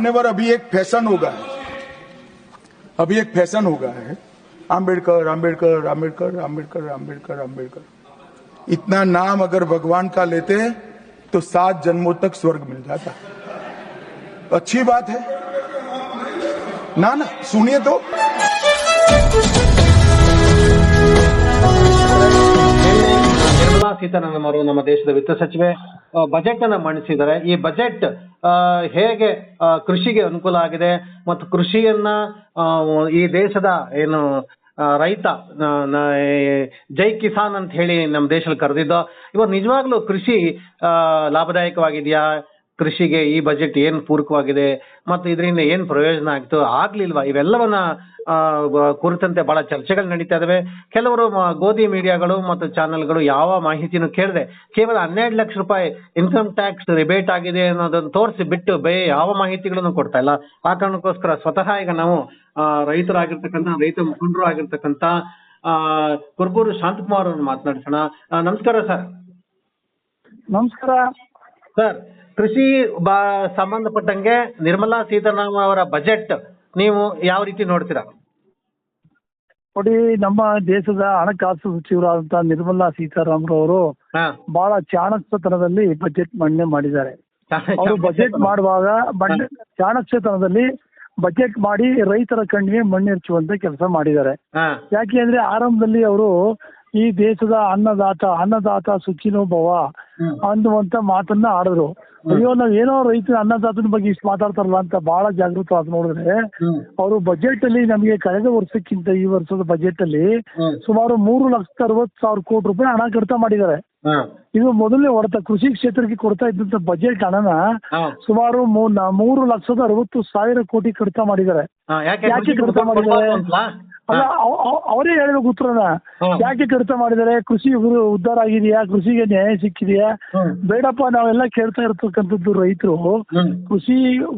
मान्यवर अभी एक फैशन हो गया है अभी एक फैशन हो गया है आम्बेडकर आम्बेडकर आम्बेडकर आम्बेडकर आम्बेडकर आम्बेडकर इतना नाम अगर भगवान का लेते हैं तो सात जन्मों तक स्वर्ग मिल जाता अच्छी बात है ना ना सुनिए तो ನಿರ್ಮಲಾ ಸೀತಾರಾಮನ್ ಅವರು ನಮ್ಮ ದೇಶದ ವಿತ್ತ ಸಚಿವೆ ಬಜೆಟ್ ಅನ್ನ ಮಂಡಿಸಿದ್ದಾರೆ ಈ ಬಜೆಟ್ ಆ, ಹೇಗೆ ಆ, ಕೃಷಿಗೆ ಅನುಕೂಲ ಆಗಿದೆ ಮತ್ತು ಕೃಷಿಯನ್ನ ಈ ದೇಶದ ಏನು ರೈತ ಜೈ ಕಿಸಾನ್ ಅಂತ ಹೇಳಿ ನಮ್ಮ ದೇಶದಲ್ಲಿ ಕರೆದಿದ್ದು ಇವತ್ತು ನಿಜವಾಗ್ಲೂ ಕೃಷಿ ಲಾಭದಾಯಕವಾಗಿದೆಯಾ? ಕೃಷಿಗೆ ಈ ಬಜೆಟ್ ಏನ್ ಪೂರಕವಾಗಿದೆ ಮತ್ತು ಇದರಿಂದ ಏನ್ ಪ್ರಯೋಜನ ಆಗ್ತು ಆಗ್ಲಿಲ್ವಾ? ಇವೆಲ್ಲವನ್ನ ಕುರಿತಂತೆ ಬಹಳ ಚರ್ಚೆಗಳು ನಡೀತಾ ಇದಾವೆ. ಕೆಲವರು ಗೋಧಿ ಮೀಡಿಯಾಗಳು ಮತ್ತು ಚಾನೆಲ್ಗಳು ಯಾವ ಮಾಹಿತಿನೂ ಕೇಳದೆ ಕೇವಲ ಹನ್ನೆರಡು ಲಕ್ಷ ರೂಪಾಯಿ ಇನ್ಕಮ್ ಟ್ಯಾಕ್ಸ್ ರಿಬೇಟ್ ಆಗಿದೆ ಅನ್ನೋದನ್ನ ತೋರಿಸಿ ಬಿಟ್ಟು ಬೇ ಯಾವ ಮಾಹಿತಿಗಳನ್ನು ಕೊಡ್ತಾ ಇಲ್ಲ. ಆ ಕಾರಣಕ್ಕೋಸ್ಕರ ಸ್ವತಃ ಈಗ ನಾವು ರೈತರಾಗಿರ್ತಕ್ಕಂಥ ರೈತ ಮುಖಂಡರು ಆಗಿರ್ತಕ್ಕಂಥ ಆ, ಕುರುಬೂರು ಶಾಂತಕುಮಾರ್ ಅವ್ರನ್ನ ಮಾತನಾಡಿಸೋಣ. ನಮಸ್ಕಾರ ಸರ್. ನಮಸ್ಕಾರ. ಸರ್ ಕೃಷಿ ಬಾ ಸಂಬಂಧಪಟ್ಟಂಗೆ ನಿರ್ಮಲಾ ಸೀತಾರಾಮ ಅವರ ಬಜೆಟ್ ನೀವು ಯಾವ ರೀತಿ ನೋಡ್ತೀರಾ? ನೋಡಿ ನಮ್ಮ ದೇಶದ ಹಣಕಾಸು ಸಚಿವರಾದಂತಹ ನಿರ್ಮಲಾ ಸೀತಾರಾಮನ್ ಅವರು ಹಾ. ಬಹಳ ಚಾಣಕ್ಯತನದಲ್ಲಿ ಬಜೆಟ್ ಮಂಡನೆ ಮಾಡಿದ್ದಾರೆ. ಅವರು ಬಜೆಟ್ ಮಾಡುವಾಗ ಮಂಡ ಚಾಣಕ್ಯತನದಲ್ಲಿ ಬಜೆಟ್ ಮಾಡಿ ರೈತರ ಕಣ್ಣಿಗೆ ಮಣ್ಣೆರಚುವಂತ ಕೆಲಸ ಮಾಡಿದ್ದಾರೆ. ಯಾಕೆ ಅಂದ್ರೆ ಆರಂಭದಲ್ಲಿ ಅವರು ಈ ದೇಶದ ಅನ್ನದಾತ ಅನ್ನದಾತ ಸುಖಿನೋ ಭವ. ಅನ್ನುವಂತ ಮಾತನ್ನ ಆಡಿದ್ರು. ಅಯ್ಯೋ ನಾವ್ ಏನೋ ರೈತರ ಅನ್ನದಾತನ ಬಗ್ಗೆ ಇಷ್ಟು ಮಾತಾಡ್ತಾರಲ್ಲ ಅಂತ ಬಹಳ ಜಾಗೃತವಾದ ನೋಡಿದ್ರೆ ಅವರು ಬಜೆಟ್ ಅಲ್ಲಿ ನಮಗೆ ಕಳೆದ ವರ್ಷಕ್ಕಿಂತ ಈ ವರ್ಷದ ಬಜೆಟ್ ಅಲ್ಲಿ ಸುಮಾರು ಮೂರು ಲಕ್ಷದ ಅರವತ್ ಸಾವಿರ ಕೋಟಿ ರೂಪಾಯಿ ಹಣ ಕಡಿತ ಮಾಡಿದ್ದಾರೆ. ಇದು ಮೊದಲನೇ ಹೊಡೆತ ಕೃಷಿ ಕ್ಷೇತ್ರಕ್ಕೆ ಕೊಡ್ತಾ ಇದ್ದಂತ ಬಜೆಟ್ ಹಣನ ಸುಮಾರು ಮೂರು ಲಕ್ಷದ ಅರವತ್ತು ಸಾವಿರ ಕೋಟಿ ಕಡಿತ ಮಾಡಿದ್ದಾರೆ. ಯಾಕೆ ಕಡಿತ ಮಾಡಿದ್ದಾರೆ? ಅಲ್ಲ ಅವರೇ ಹೇಳ್ಬೇಕು ಉತ್ತರನ. ಯಾಕೆ ಕಡಿತ ಮಾಡಿದರೆ ಕೃಷಿ ಉದ್ಧಾರ ಆಗಿದೆಯಾ? ಕೃಷಿಗೆ ನ್ಯಾಯ ಸಿಕ್ಕಿದೆಯಾ. ಬೇಡಪ್ಪ ನಾವೆಲ್ಲ ಕೇಳ್ತಾ ಇರ್ತಕ್ಕಂಥದ್ದು ರೈತರು. ಕೃಷಿ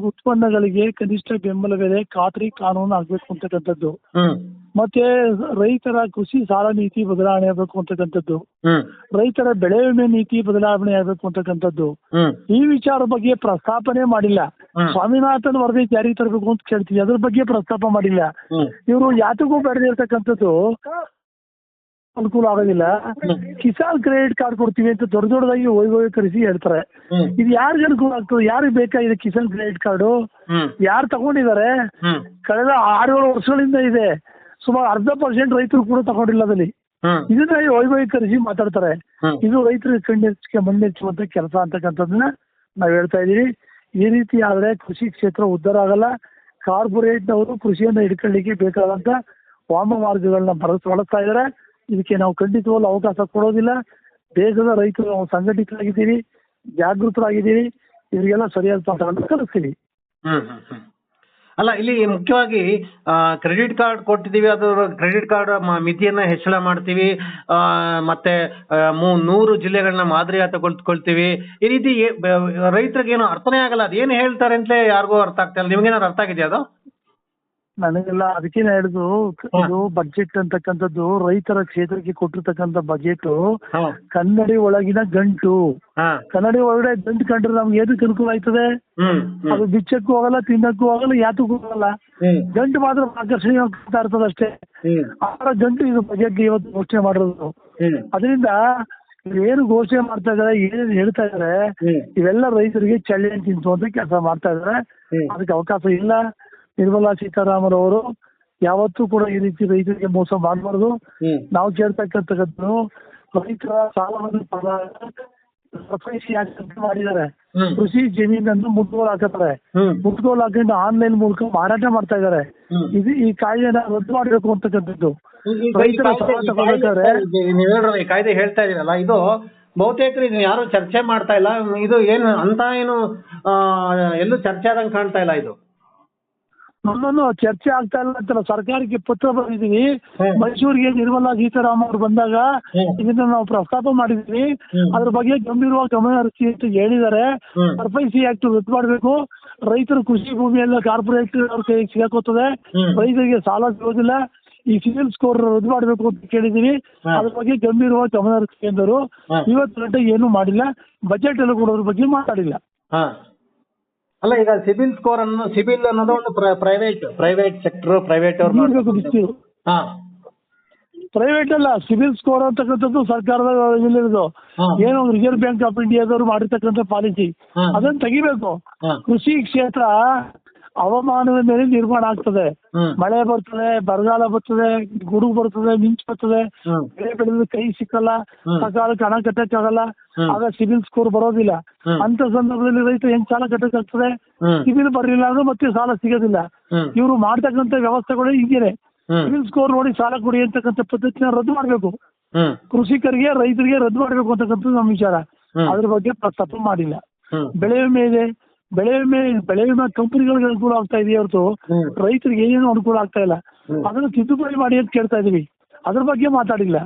ಉತ್ಪನ್ನಗಳಿಗೆ ಕನಿಷ್ಠ ಬೆಂಬಲ ಬೆಲೆ ಖಾತ್ರಿ ಕಾನೂನು ಆಗ್ಬೇಕು ಅಂತಕ್ಕಂಥದ್ದು. ಮತ್ತೆ ರೈತರ ಕೃಷಿ ಸಾಲ ನೀತಿ ಬದಲಾವಣೆ ಆಗಬೇಕು ಅಂತಕ್ಕಂಥದ್ದು. ರೈತರ ಬೆಳೆ ವಿಮೆ ನೀತಿ ಬದಲಾವಣೆ ಆಗಬೇಕು ಅಂತಕ್ಕಂಥದ್ದು. ಈ ವಿಚಾರ ಬಗ್ಗೆ ಪ್ರಸ್ತಾಪನೆ ಮಾಡಿಲ್ಲ. ಸ್ವಾಮಿನಾಥನ್ ವರದಿ ಜಾರಿಗೆ ತರಬೇಕು ಅಂತ ಕೇಳ್ತೀವಿ. ಅದ್ರ ಬಗ್ಗೆ ಪ್ರಸ್ತಾಪ ಮಾಡಿಲ್ಲ. ಇವರು ಯಾತಕ್ಕೂ ಬೆಳೆದಿರ್ತಕ್ಕಂಥದ್ದು ಅನುಕೂಲ ಆಗೋದಿಲ್ಲ. ಕಿಸಾನ್ ಕ್ರೆಡಿಟ್ ಕಾರ್ಡ್ ಕೊಡ್ತೀವಿ ಅಂತ ದೊಡ್ಡ ದೊಡ್ಡದಾಗಿ ವೈಭವೀಕರಿಸಿ ಹೇಳ್ತಾರೆ. ಹ್ಮ್. ಇದು ಯಾರಿಗೆ ಅನುಕೂಲ ಆಗ್ತದೆ? ಯಾರಿಗೆ ಬೇಕಾಗಿದೆ ಕಿಸಾನ್ ಕ್ರೆಡಿಟ್ ಕಾರ್ಡು? ಯಾರು ತಗೊಂಡಿದ್ದಾರೆ? ಕಳೆದ ಆರು ಏಳು ವರ್ಷಗಳಿಂದ ಇದೆ. ಸುಮಾರು ಅರ್ಧ ಪರ್ಸೆಂಟ್ ರೈತರು ಕೂಡ ತಗೊಂಡಿಲ್ಲ ಅದಲ್ಲಿ ಹ್ಮ್. ಇದನ್ನ ವೈಭವೀಕರಿಸಿ ಮಾತಾಡ್ತಾರೆ. ಹ್ಮ್. ಇದು ರೈತರಿಗೆ ಕಣ್ಣೆಚ್ಚಿಗೆ ಮಣ್ಣೆಚ್ಚುವಂತ ಕೆಲಸ ಅಂತಕ್ಕಂಥದ್ದನ್ನ ನಾವ್ ಹೇಳ್ತಾ ಇದೀವಿ ಈ ರೀತಿ ಆದ್ರೆ ಕೃಷಿ ಕ್ಷೇತ್ರ ಉದ್ಧಾರ ಆಗಲ್ಲ. ಕಾರ್ಪೊರೇಟ್ನವರು ಕೃಷಿಯನ್ನ ಹಿಡ್ಕೊಳ್ಳಿಕ್ಕೆ ಬೇಕಾದಂತ ವಾಮ ಮಾರ್ಗಗಳನ್ನ ಬಳಸ್ ಬಳಸ್ತಾ ಇದಾರೆ. ಇದಕ್ಕೆ ನಾವು ಖಂಡಿತವಾಗ್ಲೂ ಅವಕಾಶ ಕೊಡೋದಿಲ್ಲ. ದೇಶದ ರೈತರು ನಾವು ಸಂಘಟಿತರಾಗಿದ್ದೀವಿ, ಜಾಗೃತರಾಗಿದ್ದೀವಿ. ಇವರಿಗೆಲ್ಲ ಸರಿಯಾದ ಪಾಠವನ್ನು ಕಲಿಸ್ತೀವಿ. ಅಲ್ಲ, ಇಲ್ಲಿ ಮುಖ್ಯವಾಗಿ ಕ್ರೆಡಿಟ್ ಕಾರ್ಡ್ ಕೊಟ್ಟಿದ್ದೀವಿ, ಅದರ ಕ್ರೆಡಿಟ್ ಕಾರ್ಡ್ ಮಿತಿಯನ್ನ ಹೆಚ್ಚಳ ಮಾಡ್ತೀವಿ ಮತ್ತೆ ಮೂ- ನೂರು ಜಿಲ್ಲೆಗಳನ್ನ ಮಾದರಿಯ ತಗೊಳ್ಕೊಳ್ತೀವಿ ಈ ರೀತಿ ರೈತರಿಗೆ ಏನು ಅರ್ಥನೇ ಆಗಲ್ಲ, ಅದೇನು ಹೇಳ್ತಾರೆ ಅಂತಲೇ ಯಾರಿಗೂ ಅರ್ಥ ಆಗ್ತಾ ಇಲ್ಲ. ನಿಮ್ಗೇನಾದ್ರು ಅರ್ಥ ಆಗಿದೆಯಾ ಅದು? ನನಗೆಲ್ಲ ಅದಕ್ಕೆ ಹೇಳುದು ಇದು ಬಜೆಟ್ ಅಂತಕ್ಕಂಥದ್ದು ರೈತರ ಕ್ಷೇತ್ರಕ್ಕೆ ಕೊಟ್ಟಿರ್ತಕ್ಕಂಥ ಬಜೆಟ್ ಕನ್ನಡಿ ಒಳಗಿನ ಗಂಟು. ಕನ್ನಡಿ ಒಳಗಡೆ ಗಂಟು ಕಂಡ್ರೆ ನಮ್ಗೆ ಏನು ಅನುಕೂಲ ಆಯ್ತದೆ ಅದು ಬಿಚ್ಚಕ್ಕೂ ಹೋಗಲ್ಲ ತಿನ್ನಕ್ಕೂ ಹೋಗಲ್ಲ ಯಾತಕ್ಕೂ ಹೋಗಲ್ಲ ಗಂಟು ಮಾತ್ರ ಆಕರ್ಷಣೀಯ ಕಾಣ್ತಾ ಇರ್ತದೆ ಅಷ್ಟೇ. ಆ ಗಂಟು ಇದು ಬಜೆಟ್ ಇವತ್ತು ಘೋಷಣೆ ಮಾಡಿರೋದು. ಅದರಿಂದ ಏನು ಘೋಷಣೆ ಮಾಡ್ತಾ ಇದಾರೆ ಏನೇನು ಹೇಳ್ತಾ ಇದಾರೆ ಇವೆಲ್ಲ ರೈತರಿಗೆ ಚಳಿ ತಿಂತು ಕೆಲಸ ಮಾಡ್ತಾ ಇದಾರೆ. ಅದಕ್ಕೆ ಅವಕಾಶ ಇಲ್ಲ. ನಿರ್ಮಲಾ ಸೀತಾರಾಮನ್ ಅವರು ಯಾವತ್ತೂ ಕೂಡ ಈ ರೀತಿ ರೈತರಿಗೆ ಮೋಸ ಮಾಡಬಾರ್ದು. ನಾವು ಕೇಳ್ತಕ್ಕಂಥದ್ದು ರೈತರ ಸಾಲವನ್ನು ಮಾಡಿದ್ದಾರೆ. ಕೃಷಿ ಜಮೀನನ್ನು ಮುಟ್ಗೋಲ್ ಹಾಕತ್ತಾರೆ. ಮುಟ್ಕೋಲ್ ಮುಟ್ಗೋಲ್ ಹಾಕೊಂಡು ಆನ್ಲೈನ್ ಮೂಲಕ ಮಾರಾಟ ಮಾಡ್ತಾ ಇದ್ದಾರೆ. ಇದು ಈ ಕಾಯ್ದೆನ ರದ್ದು ಮಾಡಬೇಕು ಅಂತಕ್ಕಂಥದ್ದು. ರೈತರ ಸಾಲ ತಗೋಬೇಕಾದ್ರೆ ಹೇಳಿದ್ರಲ್ಲ, ಈ ಕಾಯ್ದೆ ಹೇಳ್ತಾ ಇದೀರಲ್ಲ ಇದು ಬಹುತೇಕ ಇದನ್ನ ಯಾರು ಚರ್ಚೆ ಮಾಡ್ತಾ ಇಲ್ಲ. ಇದು ಏನು ಅಂತ ಏನು ಎಲ್ಲೂ ಚರ್ಚೆ ಆದಂಗೆ ಕಾಣ್ತಾ ಇಲ್ಲ ಇದು. ನಮ್ಮನ್ನು ಚರ್ಚೆ ಆಗ್ತಾ ಇಲ್ಲ ಅಂತಲ್ಲ ಸರ್ಕಾರಕ್ಕೆ ಪತ್ರ ಬರೆದಿದ್ದೀವಿ ಹ್ಮ್. ಮೈಸೂರಿಗೆ ನಿರ್ಮಲಾ ಸೀತಾರಾಮನ್ ಅವರು ಬಂದಾಗ ಇದನ್ನ ನಾವು ಪ್ರಸ್ತಾಪ ಮಾಡಿದೀವಿ. ಅದ್ರ ಬಗ್ಗೆ ಗಂಭೀರವಾಗಿ ಗಮನ ಹರಿಸಿ ಅಂತ ಹೇಳಿದ್ದಾರೆ. ಎಫ್ಐಸಿ ಆಕ್ಟ್ ರದ್ದು ಮಾಡಬೇಕು. ರೈತರು ಕೃಷಿ ಭೂಮಿಯೆಲ್ಲ ಕಾರ್ಪೊರೇಟ್ ಅವ್ರ ಕೈಗೆ ಸಿಗಾಕೋತದೆ. ರೈತರಿಗೆ ಸಾಲ ಸಿಗೋದಿಲ್ಲ. ಈ ಸಿವಿಲ್ ಸ್ಕೋರ್ ರದ್ದು ಮಾಡಬೇಕು ಅಂತ ಕೇಳಿದೀವಿ. ಅದ್ರ ಬಗ್ಗೆ ಗಂಭೀರವಾಗಿ ಗಮನ ಹರಿಸಿ ಅಂದರು. ಇವತ್ತು ಗಂಟೆ ಏನು ಮಾಡಿಲ್ಲ. ಬಜೆಟ್ ಎಲ್ಲ ಕೂಡ ಅದ್ರ ಬಗ್ಗೆ ಮಾತಾಡಿಲ್ಲ. ಅಲ್ಲ ಈಗ ಸಿಬಿಲ್ ಸ್ಕೋರ್ ಅನ್ನೋ ಸಿಬಿಲ್ ಅನ್ನೋದು ಒಂದು ಪ್ರೈವೇಟ್ ಪ್ರೈವೇಟ್ ಸೆಕ್ಟರ್ ಪ್ರೈವೇಟ್ ಅವ್ರು ಹಾ. ಪ್ರೈವೇಟ್ ಅಲ್ಲ ಸಿಬಿಲ್ ಸ್ಕೋರ್ ಅಂತಕ್ಕಂಥದ್ದು ಸರ್ಕಾರದ ಇಲ್ಲಿರೋದು. ಏನೋ ರಿಸರ್ವ್ ಬ್ಯಾಂಕ್ ಆಫ್ ಇಂಡಿಯಾದವರು ಮಾಡಿರ್ತಕ್ಕಂಥ ಪಾಲಿಸಿ. ಅದನ್ನ ತೆಗಿಬೇಕು. ಕೃಷಿ ಕ್ಷೇತ್ರ ಹವಾಮಾನದ ಮೇಲೆ ನಿರ್ಮಾಣ ಆಗ್ತದೆ. ಮಳೆ ಬರ್ತದೆ ಬರಗಾಲ ಬರ್ತದೆ ಗುಡುಗು ಬರ್ತದೆ ಮಿಂಚು ಬರ್ತದೆ. ಬೆಳೆ ಬೆಳೆದ್ರೆ ಕೈ ಸಿಕ್ಕಲ್ಲ ಸಕಾಲಕ್ಕೆ ಹಣ ಕಟ್ಟಕ್ಕಾಗಲ್ಲ. ಆಗ ಸಿಬಿಲ್ ಸ್ಕೋರ್ ಬರೋದಿಲ್ಲ. ಅಂತ ಸಂದರ್ಭದಲ್ಲಿ ರೈತ ಹೆಂಗ್ ಸಾಲ ಕಟ್ಟಕ್ಕಾಗ್ತದೆ ಸಿಬಿಲ್ ಸಿವಿಲ್ ಬರಲಿಲ್ಲ ಅಂದ್ರೆ ಮತ್ತೆ ಸಾಲ ಸಿಗೋದಿಲ್ಲ. ಇವರು ಮಾಡ್ತಕ್ಕಂಥ ವ್ಯವಸ್ಥೆಗಳು ಹಿಂಗೇನೆ. ಸಿಬಿಲ್ ಸಿವಿಲ್ ಸ್ಕೋರ್ ನೋಡಿ ಸಾಲ ಕೊಡಿ ಅಂತಕ್ಕಂಥ ಪದ್ಧತಿನ ರದ್ದು ಮಾಡಬೇಕು. ಕೃಷಿಕರಿಗೆ ರೈತರಿಗೆ ರದ್ದು ಮಾಡಬೇಕು ಅಂತಕ್ಕಂಥದ್ದು ನಮ್ಮ ವಿಚಾರ. ಅದ್ರ ಬಗ್ಗೆ ಪ್ರಸ್ತಾಪ ಮಾಡಿಲ್ಲ. ಬೆಳೆ ವಿಮೆ ಇದೆ ಬೆಳೆ ವಿಮೆ ಬೆಳೆ ವಿಮೆ ಕಂಪನಿಗಳಿಗೆ ಅನುಕೂಲ ಆಗ್ತಾ ಇದೆಯಾ ಹೊರತು ರೈತರಿಗೆ ಏನೇನು ಅನುಕೂಲ ಆಗ್ತಾ ಇಲ್ಲ. ಅದನ್ನು ತಿದ್ದುಪಡಿ ಮಾಡಿ ಅಂತ ಕೇಳ್ತಾ ಇದೀವಿ. ಅದ್ರ ಬಗ್ಗೆ ಮಾತಾಡಿಲ್ಲ.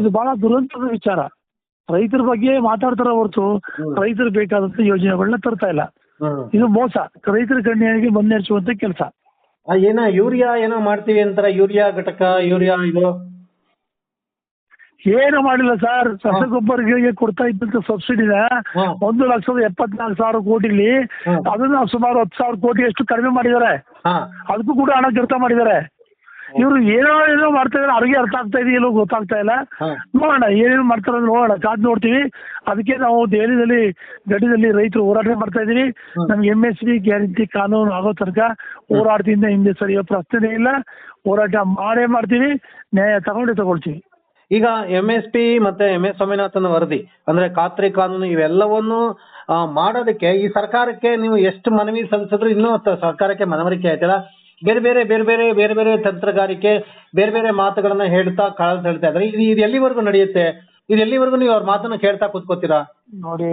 ಇದು ಬಹಳ ದುರಂತದ ವಿಚಾರ. ರೈತರ ಬಗ್ಗೆ ಮಾತಾಡ್ತಾರ ಹೊರತು. ರೈತರು ಬೇಕಾದಂತ ಯೋಜನೆಗಳನ್ನ ತರ್ತಾ ಇಲ್ಲ. ಇದು ಮೋಸ. ರೈತರ ಕಣ್ಣಿಗೆ ಮಣ್ಣೆರಚುವಂತ ಕೆಲಸ. ಏನೋ ಯೂರಿಯಾ ಏನೋ ಮಾಡ್ತೀವಿ ಅಂತಾರ. ಯೂರಿಯಾ ಘಟಕ ಯೂರಿಯಾ ಇದು. ಏನು ಮಾಡಿಲ್ಲ ಸರ್. ರಸಗೊಬ್ಬರಗಳಿಗೆ ಕೊಡ್ತಾ ಇದ್ದಂತ ಸಬ್ಸಿಡಿನ. ಒಂದು ಲಕ್ಷದ ಎಪ್ಪತ್ನಾಲ್ಕು ಸಾವಿರ ಕೋಟಿಲಿ. ಅದನ್ನ ಸುಮಾರು ಹತ್ತು ಸಾವಿರ ಕೋಟಿ ಅಷ್ಟು ಕಡಿಮೆ ಮಾಡಿದ್ದಾರೆ. ಅದಕ್ಕೂ ಕೂಡ ಹಣ ಖರ್ಚು ಮಾಡಿದ್ದಾರೆ. ಇವರು ಏನೋ ಏನೋ ಮಾಡ್ತಾ ಇದ್ದಾರೆ. ಅವ್ರಿಗೆ ಅರ್ಥ ಆಗ್ತಾ ಇದೆಯಲ್ಲೋ ಗೊತ್ತಾಗ್ತಾ ಇಲ್ಲ. ನೋಡೋಣ ಏನೇನು ಮಾಡ್ತಾರೆ ನೋಡೋಣ. ಕಾದ್ ನೋಡ್ತೀವಿ. ಅದಕ್ಕೆ ನಾವು ದೆಹಲಿಯಲ್ಲಿ ಗಡಿಯಲ್ಲಿ ರೈತರು ಹೋರಾಟ ಮಾಡ್ತಾ ಇದೀವಿ ನಮ್ಗೆ ಎಂ ಎಸ್ ಬಿ ಗ್ಯಾರಂಟಿ ಕಾನೂನು ಆಗೋ ತನಕ ಹೋರಾಟದಿಂದ ಹಿಂದೆ ಸರಿಯೋ ಪ್ರಶ್ನೆ ಇಲ್ಲ. ಹೋರಾಟ ಮಾಡೇ ಮಾಡ್ತೀವಿ. ನ್ಯಾಯ ತಗೊಂಡೇ ತಗೊಳ್ತೀವಿ. ಈಗ ಎಂ ಎಸ್ ಪಿ ಮತ್ತೆ ಎಂ ಎಸ್ ಸ್ವಾಮಿನಾಥನ್ ವರದಿ ಅಂದ್ರೆ ಖಾತ್ರಿ ಕಾನೂನು ಇವೆಲ್ಲವನ್ನು ಮಾಡೋದಕ್ಕೆ ಈ ಸರ್ಕಾರಕ್ಕೆ ನೀವು ಎಷ್ಟು ಮನವಿ ಸಲ್ಲಿಸಿದ್ರು ಇನ್ನೂ ಸರ್ಕಾರಕ್ಕೆ ಮನವರಿಕೆ ಆಯ್ತಲ್ಲ? ಬೇರೆ ಬೇರೆ ಬೇರೆ ಬೇರೆ ಬೇರೆ ಬೇರೆ ತಂತ್ರಗಾರಿಕೆ ಬೇರೆ ಬೇರೆ ಮಾತುಗಳನ್ನ ಹೇಳ್ತಾ ಕಾಳ್ ಹೇಳ್ತಾ ಇದ್ದಾರೆ. ಇದು ಇದು ಎಲ್ಲಿವರೆಗೂ ನಡೆಯುತ್ತೆ? ಇದು ಎಲ್ಲಿವರೆಗೂ ನೀವು ಅವ್ರ ಮಾತನ್ನ ಕೇಳ್ತಾ ಕೂತ್ಕೋತೀರಾ? ನೋಡಿ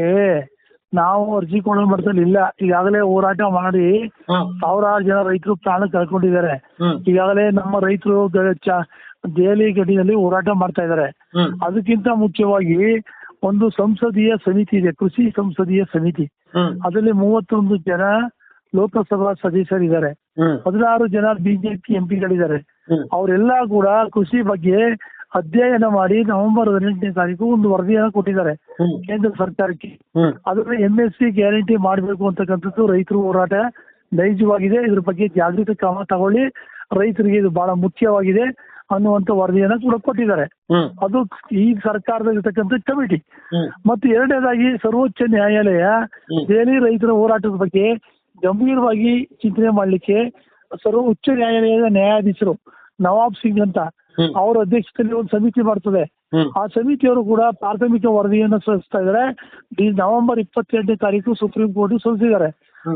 ನಾವು ಅರ್ಜಿ ಕೊಡೋ ಮಟ್ಟದಲ್ಲಿ ಇಲ್ಲ. ಈಗಾಗಲೇ ಹೋರಾಟ ಮಾಡಿ ಸಾವಿರಾರು ಜನ ರೈತರು ಪ್ರಾಣ ಕಳ್ಕೊಂಡಿದ್ದಾರೆ. ಈಗಾಗಲೇ ನಮ್ಮ ರೈತರು ದೆಹಲಿ ಗಡಿಯಲ್ಲಿ ಹೋರಾಟ ಮಾಡ್ತಾ ಇದ್ದಾರೆ. ಅದಕ್ಕಿಂತ ಮುಖ್ಯವಾಗಿ ಒಂದು ಸಂಸದೀಯ ಸಮಿತಿ ಇದೆ ಕೃಷಿ ಸಂಸದೀಯ ಸಮಿತಿ. ಅದರಲ್ಲಿ ಮೂವತ್ತೊಂದು ಜನ ಲೋಕಸಭಾ ಸದಸ್ಯರಿದ್ದಾರೆ. ಹದಿನಾರು ಜನ ಬಿಜೆಪಿ ಎಂಪಿಗಳಿದ್ದಾರೆ. ಅವರೆಲ್ಲಾ ಅವರೆಲ್ಲ ಕೂಡ ಕೃಷಿ ಬಗ್ಗೆ ಅಧ್ಯಯನ ಮಾಡಿ ನವೆಂಬರ್ ಹದಿನೆಂಟನೇ ತಾರೀಕು ಒಂದು ವರದಿಯನ್ನು ಕೊಟ್ಟಿದ್ದಾರೆ ಕೇಂದ್ರ ಸರ್ಕಾರಕ್ಕೆ. ಅದನ್ನ ಅದರಲ್ಲಿ ಎಂ ಎಸ್ ಸಿ ಗ್ಯಾರಂಟಿ ಮಾಡಬೇಕು ಅಂತಕ್ಕಂಥದ್ದು ರೈತರು ಹೋರಾಟ ನೈಜವಾಗಿದೆ. ಇದ್ರ ಬಗ್ಗೆ ಜಾಗೃತಿ ಕ್ರಮ ತಗೊಳ್ಳಿ. ರೈತರಿಗೆ ಇದು ಬಹಳ ಮುಖ್ಯವಾಗಿದೆ. ಅನ್ನುವಂಥ ವರದಿಯನ್ನ ಕೂಡ ಕೊಟ್ಟಿದ್ದಾರೆ. ಅದು ಈ ಸರ್ಕಾರದಲ್ಲಿರ್ತಕ್ಕಂಥ ಕಮಿಟಿ. ಮತ್ತೆ ಎರಡನೇದಾಗಿ ಸರ್ವೋಚ್ಚ ನ್ಯಾಯಾಲಯ. ದೆಹಲಿ ರೈತರ ಹೋರಾಟದ ಬಗ್ಗೆ ಗಂಭೀರವಾಗಿ ಚಿಂತನೆ ಮಾಡಲಿಕ್ಕೆ ಸರ್ವ ಉಚ್ಚ ನ್ಯಾಯಾಲಯದ ನ್ಯಾಯಾಧೀಶರು ನವಾಬ್ ಸಿಂಗ್ ಅಂತ ಅವರ ಅಧ್ಯಕ್ಷತೆಯಲ್ಲಿ ಒಂದು ಸಮಿತಿ ಮಾಡ್ತದೆ. ಆ ಸಮಿತಿಯವರು ಕೂಡ ಪ್ರಾಥಮಿಕ ವರದಿಯನ್ನು ಸಲ್ಲಿಸ್ತಾ ಇದ್ದಾರೆ. ನವೆಂಬರ್ ಇಪ್ಪತ್ತೆಂಟನೇ ತಾರೀಕು ಸುಪ್ರೀಂ ಕೋರ್ಟ್ ಸಲ್ಲಿಸಿದ್ದಾರೆ.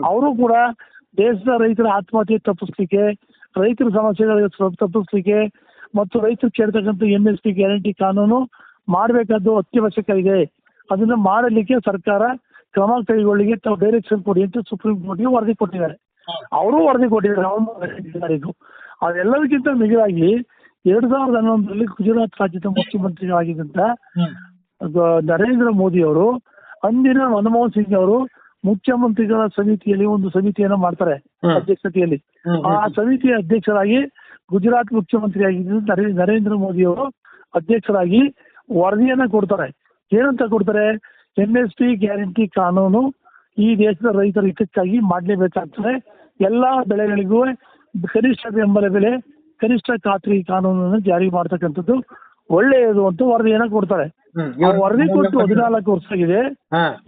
ಅವರು ಕೂಡ ದೇಶದ ರೈತರ ಆತ್ಮಹತ್ಯೆ ತಪ್ಪಿಸ್ಲಿಕ್ಕೆ ರೈತರ ಸಮಸ್ಯೆಗಳಿಗೆ ತಪ್ಪಿಸ್ಲಿಕ್ಕೆ ಮತ್ತು ರೈತರು ಕೇಳ್ತಕ್ಕಂಥ ಎಂ ಎಸ್ ಪಿ ಗ್ಯಾರಂಟಿ ಕಾನೂನು ಮಾಡಬೇಕಾದ್ದು ಅತ್ಯವಶ್ಯಕ ಇದೆ. ಅದನ್ನ ಮಾಡಲಿಕ್ಕೆ ಸರ್ಕಾರ ಕ್ರಮ ಕೈಗೊಳ್ಳಿಗೆ ತಾವು ಡೈರೆಕ್ಷನ್ ಕೊಡಿ ಅಂತ ಸುಪ್ರೀಂ ಕೋರ್ಟ್ಗೆ ವರದಿ ಕೊಟ್ಟಿದ್ದಾರೆ. ಅವರು ವರದಿ ಕೊಟ್ಟಿದ್ದಾರೆ. ನವೆಂಬರ್ ಅದೆಲ್ಲದಕ್ಕಿಂತ ಮಿಗಿಲಾಗಿ ಎರಡ್ ಸಾವಿರದ ಹನ್ನೊಂದರಲ್ಲಿ ಗುಜರಾತ್ ರಾಜ್ಯದ ಮುಖ್ಯಮಂತ್ರಿಗಳಾಗಿದ್ದಂತ ನರೇಂದ್ರ ಮೋದಿ ಅವರು ಅಂದಿನ ಮನಮೋಹನ್ ಸಿಂಗ್ ಅವರು ಮುಖ್ಯಮಂತ್ರಿಗಳ ಸಮಿತಿಯಲ್ಲಿ ಒಂದು ಸಮಿತಿಯನ್ನ ಮಾಡ್ತಾರೆ. ಅಧ್ಯಕ್ಷತೆಯಲ್ಲಿ. ಆ ಸಮಿತಿಯ ಅಧ್ಯಕ್ಷರಾಗಿ ಗುಜರಾತ್ ಮುಖ್ಯಮಂತ್ರಿಯಾಗಿದ್ದು ನರೇ- ನರೇಂದ್ರ ಮೋದಿ ಅವರು ಅಧ್ಯಕ್ಷರಾಗಿ ವರದಿಯನ್ನ ಕೊಡ್ತಾರೆ. ಏನಂತ ಕೊಡ್ತಾರೆ? ಎಂ ಎಸ್ ಪಿ ಗ್ಯಾರಂಟಿ ಕಾನೂನು ಈ ದೇಶದ ರೈತರ ಹಿತಕ್ಕಾಗಿ ಮಾಡಲೇಬೇಕಾಗ್ತದೆ. ಎಲ್ಲಾ ಬೆಳೆಗಳಿಗೂ ಕನಿಷ್ಠ ಬೆಂಬಲ ಬೆಲೆ ಕನಿಷ್ಠ ಖಾತ್ರಿ ಕಾನೂನನ್ನು ಜಾರಿ ಮಾಡ್ತಕ್ಕಂಥದ್ದು ಒಳ್ಳೆಯದು ಅಂತ ವರದಿಯನ್ನ ಕೊಡ್ತಾರೆ. ವರದಿ ಕೊಟ್ಟು ಹದಿನಾಲ್ಕು ವರ್ಷ ಆಗಿದೆ.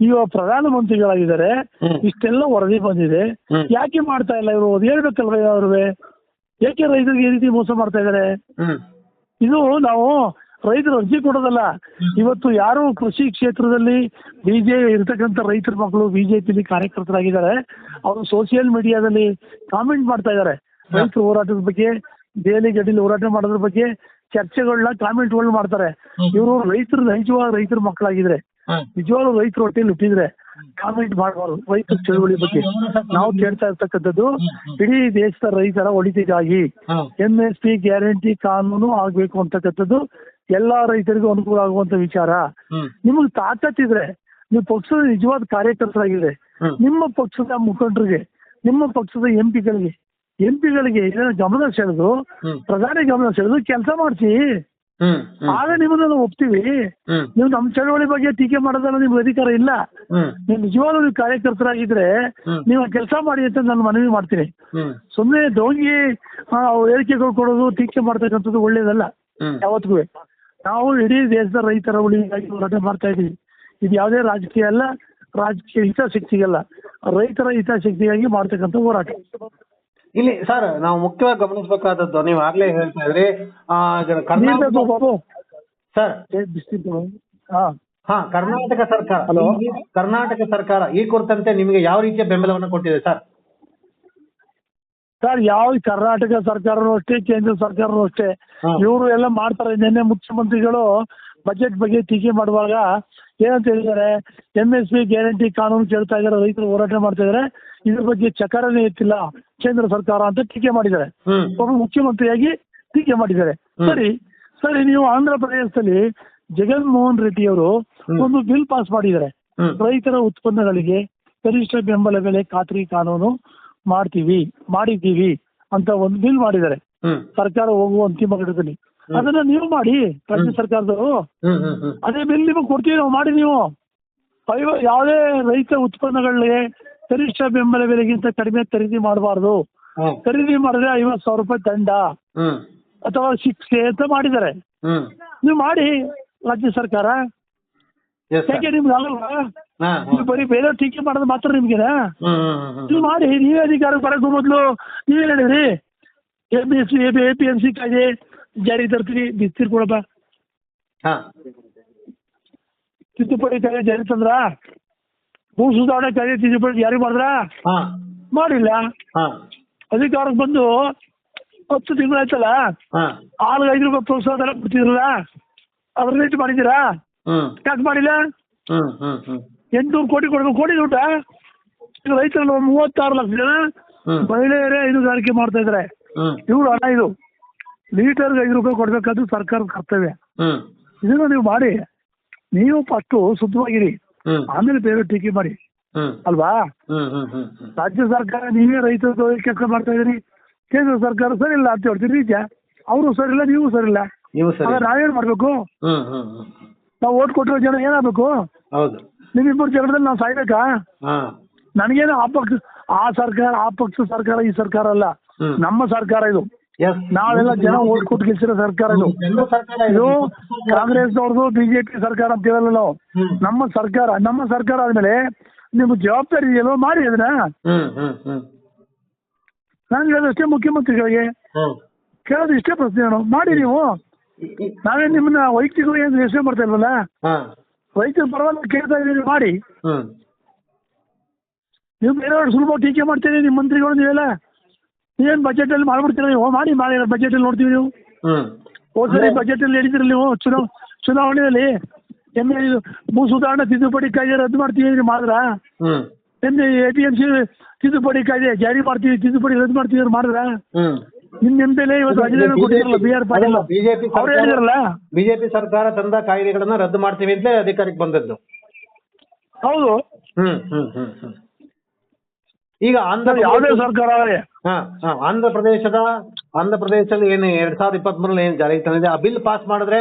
ಇವ ಈಗ ಪ್ರಧಾನಮಂತ್ರಿಗಳಾಗಿದ್ದಾರೆ. ಹ್ಮ್. ಇಷ್ಟೆಲ್ಲ ವರದಿ ಬಂದಿದೆ. ಯಾಕೆ ಮಾಡ್ತಾ ಇಲ್ಲ ಇವರು? ಹೇಳ್ಬೇಕಲ್ವ ಅವ್ರಿಗೆ ಯಾಕೆ ರೈತರಿಗೆ ಈ ರೀತಿ ಮೋಸ ಮಾಡ್ತಾ ಇದ್ದಾರೆ? ಇದು ನಾವು ರೈತರು ಅರ್ಜಿ ಕೊಡೋದಲ್ಲ. ಇವತ್ತು ಯಾರು ಕೃಷಿ ಕ್ಷೇತ್ರದಲ್ಲಿ ಬಿಜೆಪಿ ಇರ್ತಕ್ಕಂಥ ರೈತರ ಮಕ್ಕಳು ಬಿಜೆಪಿಲಿ ಕಾರ್ಯಕರ್ತರಾಗಿದ್ದಾರೆ ಅವರು ಸೋಷಿಯಲ್ ಮೀಡಿಯಾದಲ್ಲಿ ಕಾಮೆಂಟ್ ಮಾಡ್ತಾ ಇದ್ದಾರೆ. ರೈತರ ಹೋರಾಟದ ಬಗ್ಗೆ ದೆಹಲಿ ಗಡಿಲಿ ಹೋರಾಟ ಮಾಡೋದ್ರ ಬಗ್ಗೆ ಚರ್ಚೆಗಳನ್ನ ಕಾಮೆಂಟ್ಗಳನ್ನ ಮಾಡ್ತಾರೆ. ಇವರು ರೈತರು ನೈಜವಾದ ರೈತರ ಮಕ್ಕಳಾಗಿದ್ರೆ. ನಿಜವಾಗ್ಲೂ ರೈತರು ಹೊಟ್ಟೆಲಿ ಹುಟ್ಟಿದ್ರೆ ಕಾಮೆಂಟ್ ಮಾಡಬಾರ್ದು. ರೈತರ ಚಳುವಳಿ ಬಗ್ಗೆ. ನಾವು ಕೇಳ್ತಾ ಇರ್ತಕ್ಕಂಥದ್ದು ಇಡೀ ದೇಶದ ರೈತರ ಒಳಿತಿಗಾಗಿ. ಎಂ ಎಸ್ ಪಿ ಗ್ಯಾರಂಟಿ ಕಾನೂನು ಆಗ್ಬೇಕು ಅಂತಕ್ಕಂಥದ್ದು ಎಲ್ಲಾ ರೈತರಿಗೂ ಅನುಕೂಲ ಆಗುವಂತ ವಿಚಾರ. ನಿಮಗ್ ತಾಕತ್ತಿದ್ರೆ ನೀವು ಪಕ್ಷದ ನಿಜವಾದ ಕಾರ್ಯಕರ್ತರಾಗಿದೆ. ನಿಮ್ಮ ಪಕ್ಷದ ಮುಖಂಡರಿಗೆ ನಿಮ್ಮ ಪಕ್ಷದ ಎಂ ಪಿಗಳಿಗೆ ಎಂ ಪಿಗಳಿಗೆ ಗಮನ ಸೆಳೆದು ಪ್ರಧಾನಿ ಗಮನ ಸೆಳೆದು ಕೆಲಸ ಮಾಡಿಸಿ. ಆಗ ನಿಮ್ಮನ್ನ ನಾವು ಒಪ್ತೀವಿ. ನೀವು ನಮ್ಮ ಚಳವಳಿ ಬಗ್ಗೆ ಟೀಕೆ ಮಾಡೋದನ್ನ ನಿಮ್ಗೆ ಅಧಿಕಾರ ಇಲ್ಲ. ನೀವು ನಿಜವಾಗ್ಲೂ ನೀವು ಕಾರ್ಯಕರ್ತರಾಗಿದ್ರೆ. ನೀವು ಕೆಲಸ ಮಾಡಿ ಅಂತ ನಾನು ಮನವಿ ಮಾಡ್ತೀನಿ. ಸುಮ್ಮನೆ ದೋಂಗಿ ಹೇಳಿಕೆಗಳು ಕೊಡೋದು ಟೀಕೆ ಮಾಡ್ತಕ್ಕಂಥದ್ದು ಒಳ್ಳೇದಲ್ಲ. ಯಾವತ್ತಿಗೂ. ನಾವು ಇಡೀ ದೇಶದ ರೈತರ ಉಳಿಗಾಗಿ ಹೋರಾಟ ಮಾಡ್ತಾ ಇದೀವಿ. ಇದು ಯಾವುದೇ ರಾಜಕೀಯ ಅಲ್ಲ ರಾಜಕೀಯ ಹಿತಾಸಕ್ತಿಗಲ್ಲ. ರೈತರ ಹಿತಾಸಕ್ತಿಗಾಗಿ ಮಾಡ್ತಕ್ಕಂಥ ಹೋರಾಟ. ಇಲ್ಲಿ ಸರ್ ನಾವು ಮುಖ್ಯವಾಗಿ ಗಮನಿಸಬೇಕಾದದ್ದು ನೀವು ಆಗ್ಲೇ ಹೇಳ್ತಾ ಇದ್ರಿ ಆ, ಇದರ ಕರ್ನಾಟಕ ಬಾಬು. ಸರ್ ಹಾ. ಹಾ ಕರ್ನಾಟಕ ಸರ್ಕಾರ. Hello? ಈ- ಕರ್ನಾಟಕ ಸರ್ಕಾರ ಈ ಕುರಿತಂತೆ ನಿಮಗೆ ಯಾವ ರೀತಿಯ ಬೆಂಬಲವನ್ನು ಕೊಟ್ಟಿದೆ ಸರ್ ಸರ್ ಯಾವ ಕರ್ನಾಟಕ ಸರ್ಕಾರನೂ ಅಷ್ಟೇ ಕೇಂದ್ರ ಸರ್ಕಾರನೂ ಅಷ್ಟೇ. ಹಾ. ಇವರು ಎಲ್ಲ ಮಾಡ್ತಾರೆ. ನಿನ್ನೆ ಮುಖ್ಯಮಂತ್ರಿಗಳು ಬಜೆಟ್ ಬಗ್ಗೆ ಟೀಕೆ ಮಾಡುವಾಗ ಏನಂತ ಹೇಳಿದ್ದಾರೆ? ಎಂ ಎಸ್ ಪಿ ಗ್ಯಾರಂಟಿ ಕಾನೂನು ಕೇಳ್ತಾ ಇದ್ದಾರೆ ರೈತರು ಹೋರಾಟ ಮಾಡ್ತಾ ಇದ್ದಾರೆ. ಇದ್ರ ಬಗ್ಗೆ ಚಕಾರನೇ ಇತ್ತಿಲ್ಲ ಕೇಂದ್ರ ಸರ್ಕಾರ ಅಂತ ಟೀಕೆ ಮಾಡಿದ್ದಾರೆ. ಒಬ್ಬ ಮುಖ್ಯಮಂತ್ರಿಯಾಗಿ ಟೀಕೆ ಮಾಡಿದ್ದಾರೆ. ಸರಿ ಸರಿ ನೀವು ಆಂಧ್ರ ಪ್ರದೇಶದಲ್ಲಿ ಜಗನ್ಮೋಹನ್ ರೆಡ್ಡಿ ಅವರು ಒಂದು ಬಿಲ್ ಪಾಸ್ ಮಾಡಿದ್ದಾರೆ. ರೈತರ ಉತ್ಪನ್ನಗಳಿಗೆ ಕನಿಷ್ಠ ಬೆಂಬಲ ಬೆಲೆ ಖಾತ್ರಿ ಕಾನೂನು ಮಾಡ್ತೀವಿ ಮಾಡಿದ್ದೀವಿ ಅಂತ ಒಂದು ಬಿಲ್ ಮಾಡಿದ್ದಾರೆ. ಸರ್ಕಾರ ಹೋಗುವ ಅಂತಿಮ ಘಟ್ಟದಲ್ಲಿ. ಅದನ್ನ ನೀವು ಮಾಡಿ ರಾಜ್ಯ ಸರ್ಕಾರದವರು. ಅದೇ ಬಿಲ್ ನಿಮಗೆ ಕೊಡ್ತೀವಿ ನಾವು ಮಾಡಿ ನೀವು ಯಾವುದೇ ರೈತ ಉತ್ಪನ್ನಗಳಿಗೆ ಗರಿಷ್ಠ ಬೆಂಬಲ ಬೆಲೆಗಿಂತ ಕಡಿಮೆ ಖರೀದಿ ಮಾಡಬಾರ್ದು. ಖರೀದಿ ಮಾಡಿದ್ರೆ ಐವತ್ತು ಸಾವಿರ ರೂಪಾಯಿ ದಂಡ. ಅಥವಾ ಶಿಕ್ಷೆ ಅಂತ ಮಾಡಿದ್ದಾರೆ. ನೀವು ಮಾಡಿ ರಾಜ್ಯ ಸರ್ಕಾರ. ಯಾಕೆ ನಿಮ್ಗೆ ಆಗಲ್ವಾ? ನೀವು ಬರೀ ಬೇರೆ ಟೀಕೆ ಮಾಡೋದು ಮಾತ್ರ ನಿಮ್ಗೆನಾ ಹ್ಮ್ ನೀವು ಮಾಡಿ ನೀವೇ ಅಧಿಕಾರಕ್ಕೆ ಬರೋಕ್ಕೂ ಮೊದಲು. ನೀವೇ ಹೇಳಿದ್ರಿ. A P S C A P M C ಕಾಯ್ದೆ ಜಾರಿಗೆ ತರ್ತೀರಿ ಬಿಸ್ತೀರ್ ಕೊಡಪ್ಪ ತಿದ್ದುಪಡಿ ಕಾಯ್ದೆ ಜಾರಿ ತಂದ್ರ? ಭೂ ಸುಧಾರಣೆ ಕಾಯ್ದೆ ತಿದ್ದುಪಡಿ ಜಾರಿ ಮಾಡಿದ್ರ? ಹಾ. ಮಾಡಿಲ್ಲ. ಹಾ. ಅಧಿಕಾರಕ್ಕೆ ಬಂದು ಹತ್ತು ತಿಂಗಳಾಯ್ತಲ್ಲ ಹಾ. ಆಳ್ಗೆ ಐದು ರೂಪಾಯಿ ಪ್ರೋತ್ಸಾಹ ಧನ ಕೊಡ್ತಿದ್ರಲ್ಲ ಅದ್ರ ರೇಟ್ ಮಾಡಿದ್ದೀರಾ? ಹ್ಮ್. ಯಾಕೆ ಮಾಡಿಲ್ಲ? ಹ್ಮ್ ಹ್ಮ್ ಹ್ಮ್. ಎಂಟುನೂರು ಕೋಟಿ ಕೊಡ್ಬೇಕು. ಕೋಟಿ ದುಡ್ಡ? ಈಗ ರೈತರಲ್ಲಿ ಒಂದು ಮೂವತ್ತಾರು ಲಕ್ಷ ಜನ ಹ್ಮ್. ಮಹಿಳೆಯರೇ ಹೈನುಗಾರಿಕೆ ಮಾಡ್ತಾ ಇದ್ದಾರೆ ಹ್ಮ್. ಇವ್ರು ಹಣ ಇದು. ಲೀಟರ್ಗೆ ಐದು ರೂಪಾಯಿ ಕೊಡ್ಬೇಕಾದ್ದು ಸರ್ಕಾರದ ಕರ್ತವ್ಯ. ಹ್ಮ್. ಇದನ್ನು ನೀವು ಮಾಡಿ. ನೀವು ಫಸ್ಟು ಶುದ್ಧವಾಗಿರಿ. ಆಮೇಲೆ ಬೇರೆ ಟೀಕೆ ಮಾಡಿ. ಅಲ್ವಾ? ರಾಜ್ಯ ಸರ್ಕಾರ ನೀವೇ ರೈತರ ಕೆಲಸ ಮಾಡ್ತಾ ಇದೀರಿ ಕೇಂದ್ರ ಸರ್ಕಾರ ಸರಿ ಇಲ್ಲ ಅಂತ ಹೇಳ್ತೀರಿ ನಿಜ ಅವರು ಸರಿ ಇಲ್ಲ ನೀವು ಸರಿ ಇಲ್ಲ. ನೀವು ಸರಿ ಆಗ ಮಾಡಬೇಕು. ನಾವು ಓಟ್ ಕೊಟ್ಟಿರೋ ಜನ ಏನಾಗಬೇಕು? ನಿಮ್ಮಿಬ್ಬರು ಜನದಲ್ಲಿ ನಾವು ಸಾಯ್ಬೇಕಾ? ನನಗೇನು ಆ ಪಕ್ಷ ಆ ಸರ್ಕಾರ ಆ ಪಕ್ಷ ಸರ್ಕಾರ ಈ ಸರ್ಕಾರ ಅಲ್ಲ. ನಮ್ಮ ಸರ್ಕಾರ ಇದು. ಎಸ್ ನಾವೆಲ್ಲ ಜನ ಓಟ್ ಕೊಟ್ಟು ಗೆಲ್ಸಿರೋ ಸರ್ಕಾರ ಇದು. ಇದು. ಕಾಂಗ್ರೆಸ್ ಕಾಂಗ್ರೆಸ್ನವ್ರದ್ದು ಬಿಜೆಪಿ ಸರ್ಕಾರ ಅಂತ ಹೇಳಲ್ಲ ನಾವು. ನಮ್ಮ ಸರ್ಕಾರ ನಮ್ಮ ಸರ್ಕಾರ ಆದ್ಮೇಲೆ ನಿಮ್ಗೆ ಜವಾಬ್ದಾರಿ ಇದೆಯಲ್ವ ಮಾಡಿ ಅದನ್ನ. ನಾನು ಹೇಳೋದಷ್ಟೇ ಮುಖ್ಯಮಂತ್ರಿಗಳಿಗೆ. ಕೇಳೋದು ಇಷ್ಟೇ ಪ್ರಶ್ನೆ ನಾನು. ಮಾಡಿ ನೀವು. ನಾವೇ ನಿಮ್ಮನ್ನ ವೈಯಕ್ತಿಕವಾಗಿ ಏನು ಯೋಚನೆ ಮಾಡ್ತಾ ಇಲ್ವಲ್ಲ? ರೈತರ ಪರವಾಗಿ ಕೇಳ್ತಾ ಇದ್ದೀವಿ ಮಾಡಿ. ನೀವು ಬೇರೆಯವ್ರು ಸುಲಭ ಟೀಕೆ ಮಾಡ್ತೀರಿ ನಿಮ್ಮ ಮಂತ್ರಿಗಳು ನೀವೆಲ್ಲ? ನೀವೇನು ಬಜೆಟಲ್ಲಿ ಮಾಡ್ಬಿಡ್ತೀರ ನೀವು? ಮಾಡಿ ಮಾಡಿ ಬಜೆಟಲ್ಲಿ ನೋಡ್ತೀವಿ ನೀವು. ಹೋದ ಸರಿ ಬಜೆಟಲ್ಲಿ ಹೇಳಿದ್ರಿ ನೀವು ಚುನಾವ್ ಚುನಾವಣೆಯಲ್ಲಿ ಎಂ ಇದು ಭೂ ಸುಧಾರಣಾ ತಿದ್ದುಪಡಿ ಕಾಯ್ದೆ ರದ್ದು ಮಾಡ್ತೀವಿ ನೀವು ಮಾಡಿದ್ರ ಹ್ಮ್. M A P M C ತಿದ್ದುಪಡಿ ಕಾಯ್ದೆ ಜಾರಿ ಮಾಡ್ತೀವಿ ತಿದ್ದುಪಡಿ ರದ್ದು ಮಾಡ್ತೀವಿ ಅವ್ರು ಮಾಡಿದ್ರ ನಿಮ್ ಎಂ ಎಲ್ ಎ ಇವತ್ತು ರಾಜೀನಾಮೆ ಕೊಟ್ಟಿರಲ್ಲ ಬಿ ಆರ್ ಪಾಟೀಲ್. ಬಿಜೆಪಿ ಅವ್ರು ಹೇಳಿದ್ರಲ್ಲ? ಬಿಜೆಪಿ ಸರ್ಕಾರ ತಂದ ಕಾಯ್ದೆಗಳನ್ನ ರದ್ದು ಮಾಡ್ತೀವಿ ಅಂತ ಅಧಿಕಾರಕ್ಕೆ ಬಂದದ್ದು. ಹೌದು. ಹ್ಮ್ ಹ್ಮ್ ಹ್ಮ್ ಹ್ಮ್. ಈಗ ಆಂಧ್ರ ಯಾವುದೇ ಸರ್ಕಾರ ಆಂಧ್ರ ಪ್ರದೇಶದ ಆಂಧ್ರ ಪ್ರದೇಶದಲ್ಲಿ ಏನು ಎರಡ್ ಸಾವಿರದ ಇಪ್ಪತ್ತ್ ಮೂರಲ್ಲಿ ಏನು ಜಾರಿಗೆ ತಂದಿದೆ ಆ ಬಿಲ್ ಪಾಸ್ ಮಾಡಿದ್ರೆ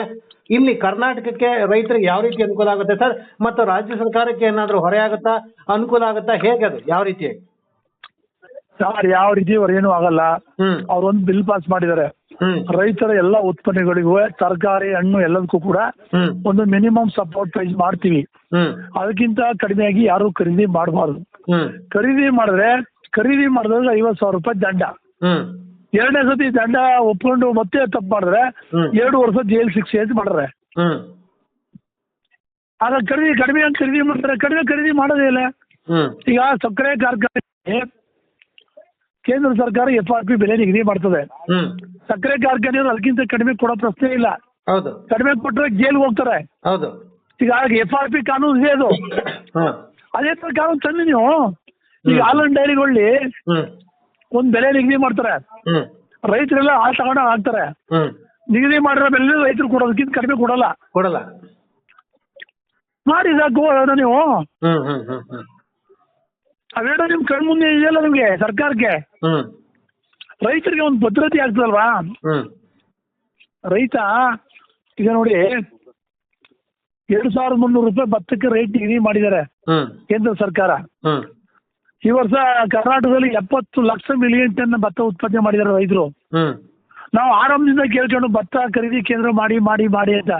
ಇಲ್ಲಿ ಕರ್ನಾಟಕಕ್ಕೆ ರೈತರಿಗೆ ಯಾವ ರೀತಿ ಅನುಕೂಲ ಆಗುತ್ತೆ ಸರ್? ಮತ್ತು ರಾಜ್ಯ ಸರ್ಕಾರಕ್ಕೆ ಏನಾದರೂ ಹೊರೆ ಆಗುತ್ತಾ? ಅನುಕೂಲ ಆಗುತ್ತಾ? ಹೇಗೆ ಅದು? ಯಾವ ರೀತಿ? ಸರ್ ಯಾವ ರೀತಿ ಅವ್ರು ಏನೂ ಆಗಲ್ಲ. ಹ್ಮ್. ಅವ್ರು ಒಂದು ಬಿಲ್ ಪಾಸ್ ಮಾಡಿದ್ದಾರೆ. ರೈತರ ಎಲ್ಲಾ ಉತ್ಪನ್ನಗಳಿಗೂ ತರಕಾರಿ ಹಣ್ಣು ಎಲ್ಲದಕ್ಕೂ ಕೂಡ ಒಂದು ಮಿನಿಮಮ್ ಸಪೋರ್ಟ್ ಪ್ರೈಸ್ ಮಾಡ್ತೀವಿ. ಅದಕ್ಕಿಂತ ಕಡಿಮೆಯಾಗಿ ಯಾರು ಖರೀದಿ ಮಾಡಬಾರ್ದು. ಖರೀದಿ ಮಾಡಿದ್ರೆ ಖರೀದಿ ಮಾಡಿದ್ರೆ ಐವತ್ತು ಸಾವಿರ ರೂಪಾಯಿ ದಂಡ. ಎರಡನೇ ಸತಿ ದಂಡ ಒಪ್ಕೊಂಡು ಮತ್ತೆ ತಪ್ಪು ಮಾಡಿದ್ರೆ. ಎರಡು ವರ್ಷ ಜೈಲ್ ಶಿಕ್ಷೆ ಅಂತ ಮಾಡಿದ್ರೆ. ಆದ್ರೆ ಆಗ ಖರೀದಿ ಕಡಿಮೆ ಅಂತ ಖರೀದಿ ಮಾಡ್ತಾರೆ ಕಡಿಮೆ ಖರೀದಿ ಮಾಡೋದೇ ಇಲ್ಲ. ಈಗ ಸಕ್ಕರೆ ಕಾರ್ಖಾನೆ ಕೇಂದ್ರ ಸರ್ಕಾರ ಎಫ್ ಆರ್ ಪಿ ಬೆಲೆ ನಿಗದಿ ಮಾಡ್ತದೆ. ಸಕ್ಕರೆ ಕಾರ್ಖಾನೆಯವರು ಅದಕ್ಕಿಂತ ಕಡಿಮೆ ಕೊಡೋ ಪ್ರಶ್ನೆ ಇಲ್ಲ. ಹೌದು. ಕಡಿಮೆ ಕೊಟ್ಟರೆ ಜೈಲ್ಗೆ ಹೋಗ್ತಾರೆ. ಹೌದು. ಈಗ ಎಫ್ ಆರ್ ಪಿ ಕಾನೂನು ಇದೆ ಅದು. ಅದೇ ತರ ಕಾನೂನು ತಂದು ನೀವು ಈಗ ಹಾಲನ್ ಡೈರಿಗಳಲ್ಲಿ ಒಂದ್ ಬೆಲೆ ನಿಗದಿ ಮಾಡ್ತಾರೆ. ರೈತರೆಲ್ಲ ಹಾಲು ತಗೊಂಡ ಹಾಕ್ತಾರೆ. ನಿಗದಿ ಮಾಡಿರೋ ಬೆಲೆ ರೈತರು ಕೊಡೋದಕ್ಕಿಂತ ಕಡಿಮೆ ಕೊಡಲ್ಲ. ಕೊಡಲ್ಲ. ಮಾಡಿ ಸಾಕು ಅದನ್ನ ನೀವು. ನಿಮ್ ಅವೆರಡು ನಿಮ್ಮ ಕಣ್ಮುಂದೆ ಇದೆಯಲ್ಲ ನಿಮ್ಗೆ ಸರ್ಕಾರಕ್ಕೆ? ರೈತರಿಗೆ ಒಂದು ಭದ್ರತೆ ಆಗ್ತದಲ್ವಾ? ರೈತ ಈಗ ನೋಡಿ ಎರಡು ಸಾವಿರದ ಮುನ್ನೂರು ರೂಪಾಯಿ ಭತ್ತಕ್ಕೆ ರೇಟ್ ನಿಗದಿ ಮಾಡಿದ್ದಾರೆ ಕೇಂದ್ರ ಸರ್ಕಾರ. ಈ ವರ್ಷ ಕರ್ನಾಟಕದಲ್ಲಿ ಎಪ್ಪತ್ತು ಲಕ್ಷ ಮಿಲಿಯನ್ ಟನ್ ಭತ್ತ ಉತ್ಪಾದನೆ ಮಾಡಿದ್ದಾರೆ ರೈತರು. ನಾವು ಆರಂಭದಿಂದ ಕೇಳ್ಕೊಂಡು ಭತ್ತ ಖರೀದಿ ಕೇಂದ್ರ ಮಾಡಿ ಮಾಡಿ ಮಾಡಿ ಅಂತ.